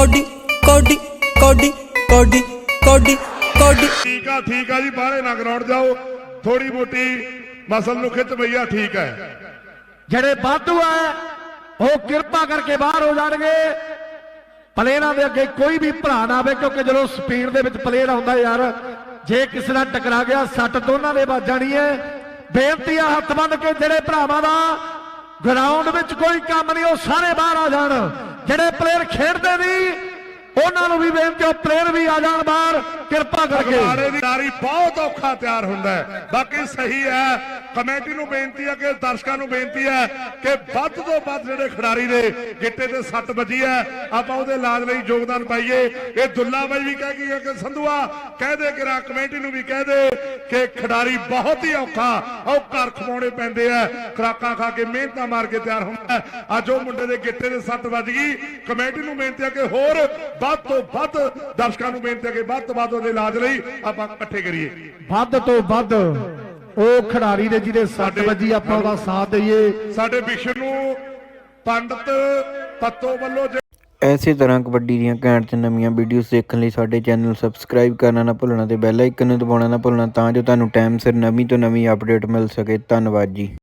Cody ਕੋਡੀ ਕੋਡੀ ਕੋਡੀ ਕੋਡੀ ਕੋਡੀ। ਠੀਕ ਆ ਠੀਕ ਆ ਜੀ ਬਾਹਰੇ ਨਾ ਗਰਾਊਂਡ ਜਾਓ। ਥੋੜੀ ਮੋਟੀ ਮਸਲ ਨੂੰ ਖਿੱਚ ਭਈਆ ਠੀਕ ਹੈ ਜਿਹੜੇ ਵਾਧੂ ਹੈ ਉਹ ਕਿਰਪਾ ਕਰਕੇ ਬਾਹਰ ਹੋ ਜਾਣਗੇ। ਪਲੇਅਰਾਂ ਦੇ ਅੱਗੇ ਕੋਈ ਵੀ ਭਰਾ ਨਾ ਆਵੇ ਕਿਉਂਕਿ ਜਦੋਂ ਸਪੀਡ ਦੇ ਵਿੱਚ ਪਲੇਅਰ ਆਉਂਦਾ ਯਾਰ ਜੇ ਕਿਸੇ ਨਾਲ ਟਕਰਾ ਗਿਆ ਸੱਟ ਦੋਨਾਂ ਦੇ ਵੱਜ ਜਾਣੀ ਹੈ। ਬੇਨਤੀ ਆ ਹੱਥ ਬੰਨ ਕੇ ਜਿਹੜੇ ਭਰਾਵਾਂ ਦਾ ਗਰਾਊਂਡ ਵਿੱਚ ਕੋਈ ਕੰਮ ਨਹੀਂ ਉਹ ਸਾਰੇ ਬਾਹਰ ਆ ਜਾਣ। ਜਿਹੜੇ ਪਲੇਅਰ ਖੇਡਦੇ ਨਹੀਂ, ਉਹਨਾਂ ਨੂੰ ਵੀ ਬੇਨਤੀ ਉਹ ਪਲੇਅਰ ਵੀ ਆ ਜਾਣ ਬਾਹਰ, ਕਿਰਪਾ ਕਰਕੇ। ਅਖਬਾਰੇ ਬਹੁਤ ਔਖਾ ਤਿਆਰ ਹੁੰਦਾ ਹੈ। ਬਾਕੀ ਸਹੀ ਹੈ। ਕਮੇਟੀ ਨੂੰ ਬੇਨਤੀ ਹੈ ਕਿ ਦਰਸ਼ਕਾਂ ਨੂੰ ਬੇਨਤੀ ਹੈ ਕਿ ਵੱਧ ਤੋਂ ਵੱਧ ਜਿਹੜੇ ਖਿਡਾਰੀ ਦੇ ਗਿੱਟੇ ਤੇ ਸੱਟ ਵੱਜੀ ਹੈ, ਆਪਾਂ ਉਹਦੇ ਇਲਾਜ ਲਈ ਯੋਗਦਾਨ ਪਾਈਏ। ਇਹ ਦੁੱਲਾ ਬਾਈ ਵੀ ਕਹਿ ਗਈ ਕਿ ਸੰਧੂਆ, ਕਹਿ ਦੇ ਕਿ ਰਾ ਕਮੇਟੀ ਨੂੰ ਵੀ ਕਹਿ ਦੇ ਕਿ ਖਿਡਾਰੀ ਬਹੁਤ ਹੀ ਔਖਾ, ਉਹ ਘਰ ਖਵਾਉਣੇ ਪੈਂਦੇ ਆ, ਖਰਾਕਾਂ ਖਾ ਕੇ ਮਿਹਨਤਾਂ ਮਾਰ ਕੇ ਤਿਆਰ ਹੁੰਦਾ ਅੱਜ ਉਹ ਮੁੰਡੇ ਦੇ ਗਿੱਟੇ ਤੇ ਸੱਟ ਵੱਜ ਗਈ। ਕਮੇਟੀ ਨੂੰ ਬੇਨਤੀ ਹੈ ਕਿ ਹੋਰ ਵੱਧ ਤੋਂ ਵੱਧ ਦਰਸ਼ਕਾਂ ਨੂੰ ਬੇਨਤੀ ਹੈ ਕਿ ਵੱਧ ਤੋਂ ਵੱਧ ਉਹਦੇ ਇਲਾਜ ਲਈ ਆਪਾਂ ਇਕੱਠੇ ਕਰੀਏ। ਵੱਧ ਤੋਂ ਵੱਧ ਉਹ ਖਿਡਾਰੀ ਦੇ ਜਿਹਦੇ ਸੱਟ ਵੱਜੀ ਆਪਾਂ ਉਹਦਾ ਸਾਥ ਦਈਏ। ਸਾਡੇ ਵਿਸ਼ਨੂੰ ਪੰਡਤ ਤੱਤੋ ਵੱਲੋਂ ਜੇ ਐਸੇ ਤਰ੍ਹਾਂ ਕਬੱਡੀ ਦੀਆਂ ਘੈਂਟ ਤੇ ਨਵੀਆਂ ਵੀਡੀਓਜ਼ ਦੇਖਣ ਲਈ ਸਾਡੇ ਚੈਨਲ ਨੂੰ ਸਬਸਕ੍ਰਾਈਬ ਕਰਨਾ ਨਾ ਭੁੱਲਣਾ ਤੇ ਬੈਲ ਆਈਕਨ ਨੂੰ ਦਬਾਉਣਾ ਨਾ ਭੁੱਲਣਾ ਤਾਂ ਜੋ ਤੁਹਾਨੂੰ ਟਾਈਮ ਸਿਰ ਨਵੀਂ ਤੋਂ ਨਵੀਂ ਅਪਡੇਟ ਮਿਲ ਸਕੇ। ਧੰਨਵਾਦ ਜੀ।